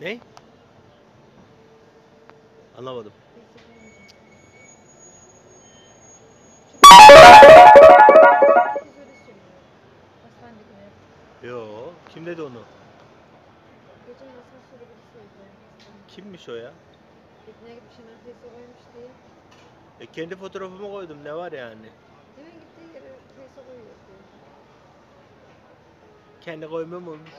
Ne? Anlamadım. Yo, kim dedi onu? Kimmiş o ya? Gitmeye gitmiş hemen teyze koymuş diye. E kendi fotoğrafımı koydum ne var yani? Demin gittiği yere teyze koyuyor. Kendi koymam olmuş.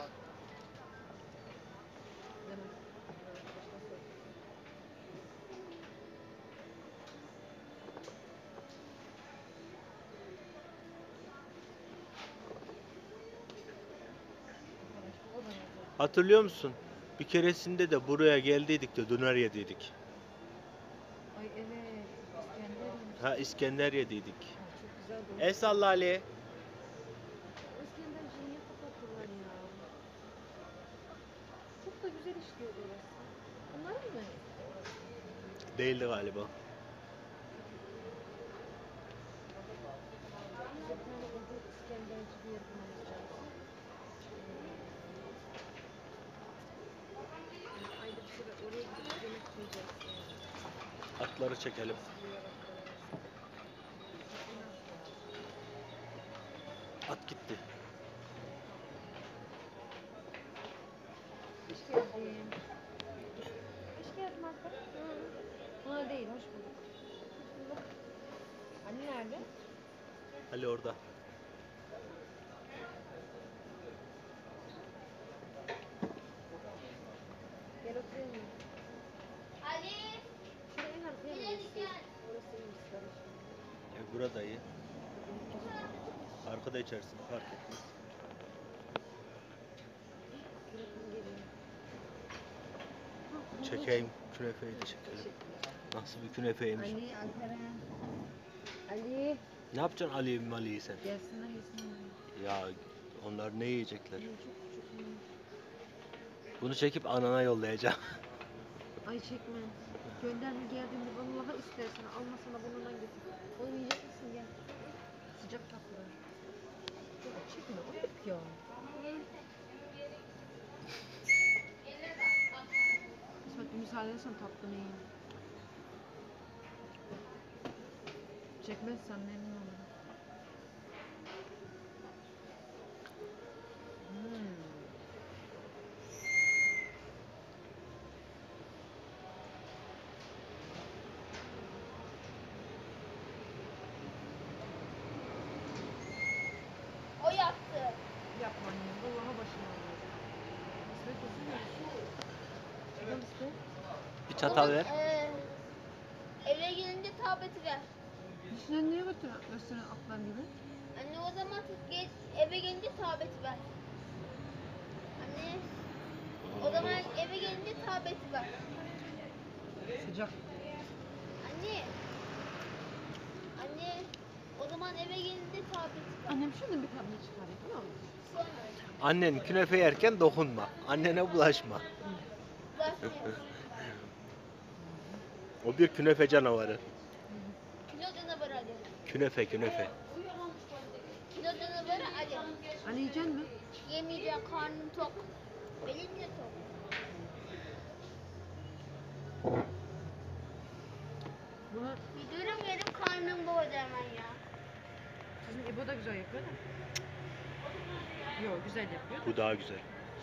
Hatırlıyor musun? Bir keresinde de buraya geldiydik de döner yediydik. Ay evet. İskender yemiş. Ha İskender yediydik. Çok güzel bu. El salla Ali. İskenderciyi niye kapattılar ya? Çok da güzel işliyor orası. Bunlar mı? Değildi galiba. İskenderci bir yer Atları çekelim. At gitti. Hoş geldin. Hoş geldin arkadaşlar. Buna değil, hoş bulduk. Hoş bulduk. Anne nerede? Ali orada. Burada iyi. Arkada içersin fark etmez. Çekeyim künefeyi de çekelim. Nasıl bir künefeymiş. Ali, Alperen. Ali. Ne yapacaksın Ali Mali'yi sen? Gelsinler yesinler. Ya onlar ne yiyecekler? Bunu çekip anana yollayacağım. Ay çekme. Gönderme geldiğinde vallahi istersen almasana burnundan getir. Onu yiyecek misin gel. Sıcak tatlı. Çok çekme o yok ya. İsmet bir müsaade edersen tatlını yiyeyim. Çekmezsen memnun olurum. Bir çatal ver. Ee, eve gelince tableti ver. Dişlerini niye götür gösteren atlar gibi? Anne o zaman geç, eve gelince tableti ver. Anne, o zaman eve gelince tableti ver. Sıcak. Anne, zaman eve gelince tableti ver. Annem şuradan bir tablet tamam mı? Sonra Annen künefe yerken dokunma. Annene bulaşma. O bir künefe canavarı. kilo canavarı Ali. Künefe künefe. Kilo canavarı Ali. Anne yiyecek mi? Yemeyeceğim, karnım tok. Benim de tok. Bunu Bir dürüm yedim, karnım doydu hemen ya. Sizin İbo da güzel yapıyor da. Yok güzel yapıyor da. Bu daha güzel.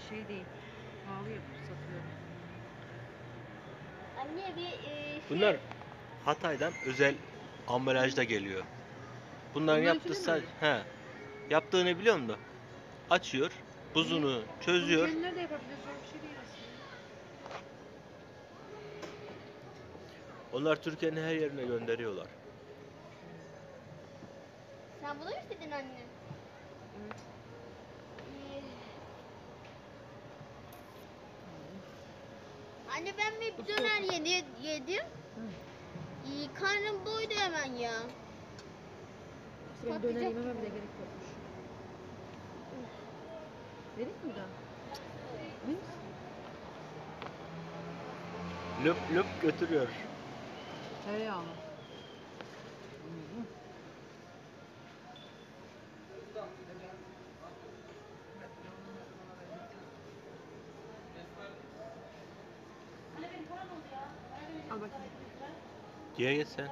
Şey değil. Pahalı yapıp satıyor. Anne bir e, şey... Bunlar Hatay'dan özel ambalajda geliyor. Bunların Bunlar yaptığı sadece he. Yaptığını biliyor musun? Açıyor, buzunu çözüyor. Bunu de yapabilir. Zor bir şey değil aslında. Onlar Türkiye'nin her yerine gönderiyorlar. Bunu mu istedin anne? Evet. İyi. Anne ben bir Usta döner yedi, yedim. Hı. İyi, karnım doydu hemen ya. Senin döner yememe bile gerek yokmuş. Vereyim mi daha? Misin? Löp löp götürüyor. Tereyağlı. Al bakayım. Ye ye sen.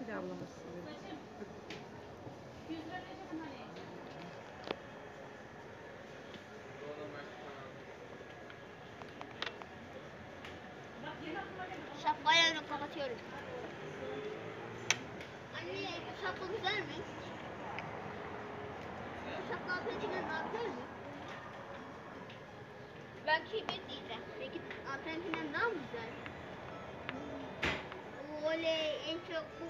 Bir daha bulamazsın. Şapkayı önü kapatıyorum. Anne bu şapka güzel mi? Bu şapka daha güzel mi? Ben kıymet diyeceğim. Peki altındakinden daha mı güzel? Oley en çok bu,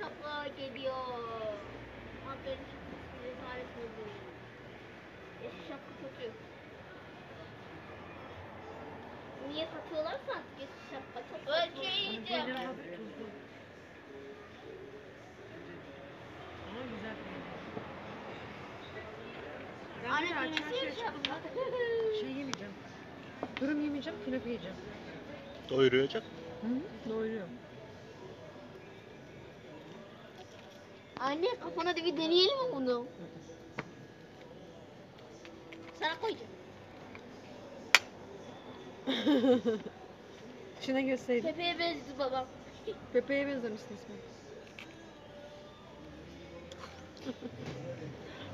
şapka geliyor. Aferin şapkası rezalet oldu. Eski şapka kötü. Niye satıyorlarsa artık eski şapka çok kötü. Ölçeği yiyeceğim ben. tuzlu. Ama güzel peynir. Ben Anne bir çarşıya şapka. çıktığımda şey yemeyeceğim. Dürüm yemeyeceğim, künefe yiyeceğim. Doyuruyacak. Hı? Doyuruyor. Anne kafana da bir deneyelim mi bunu? Sana koyacağım. İçine göstereyim. Pepe'ye benzedi babam. Pepe'ye benzemişsin ismi.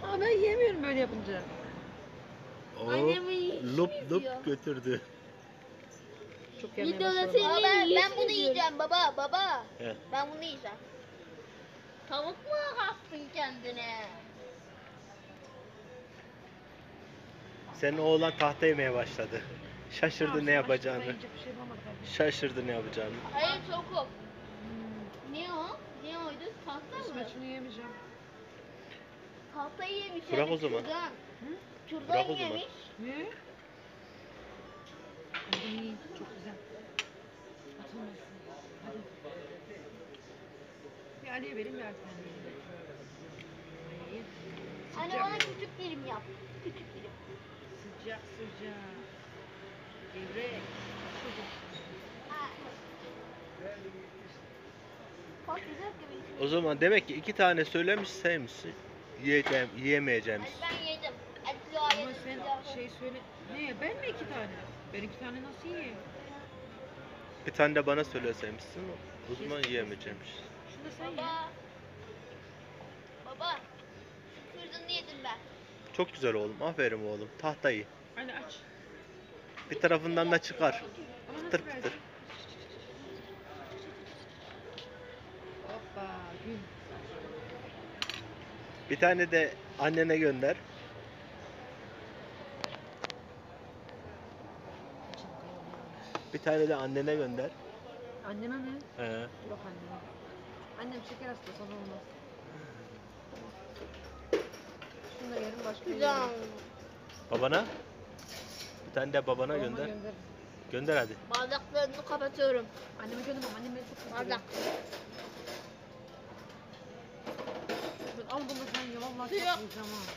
Aa ben yiyemiyorum böyle yapınca. O Annemin lup lup götürdü. Çok yemeye Videoda başladım. seni ben, ben bunu yiyeceğim baba baba. He. Ben bunu yiyeceğim. Tavuk mu kastın kendine? Senin oğlan tahta yemeye başladı. Şaşırdı ne yapacağını. şey. Şaşırdı ne yapacağını. Hayır tokum. Hmm. Ne o? Ne oydu? Tahta mı? Şunu yemeyeceğim. Tahtayı yemiş. Bırak de o zaman. Kürdan. Hı? Kürdan Bırak o zaman. yemiş. Ne? Hadi yiyin. Çok güzel. Atılmasın. Hadi. Ali'ye vereyim. Ay, Anne sıcak. bana küçük dilim yap. Küçük dilim. Sıcak sıcak. Gevrek. Bak güzel gibi. O zaman demek ki iki tane söylemiş saymışsın. Yiyeceğim, yiyemeyeceğim. Hadi ben yedim. Hadi Ama sen şey söyle. Ne? Ben mi iki tane? Ben iki tane nasıl yiyeyim? Bir tane de bana söyleseymişsin. O zaman yiyemeyeceğimmiş. Şunu sen ye. Baba. Baba. Kürdanı yedim ben. Çok güzel oğlum. Aferin oğlum. Tahtayı. Hadi aç. Bir tarafından da çıkar. Ama Pıtır pıtır. Hoppa. Gül. Bir tane de annene gönder. Bir tane de annene gönder. Anneme mi? He. Yok anneme. Annem şeker hastası ona olmaz. Şunu da yerim başka Güzel. yerim. Babana. Bir tane de babana Babama gönder. gönderirim. Gönder hadi. Bardaklarını kapatıyorum. Anneme göndermem. Annem beni çok kızdırıyor. Bardak. Al bunu sen ye. Vallahi çok Yok. yiyeceğim ha.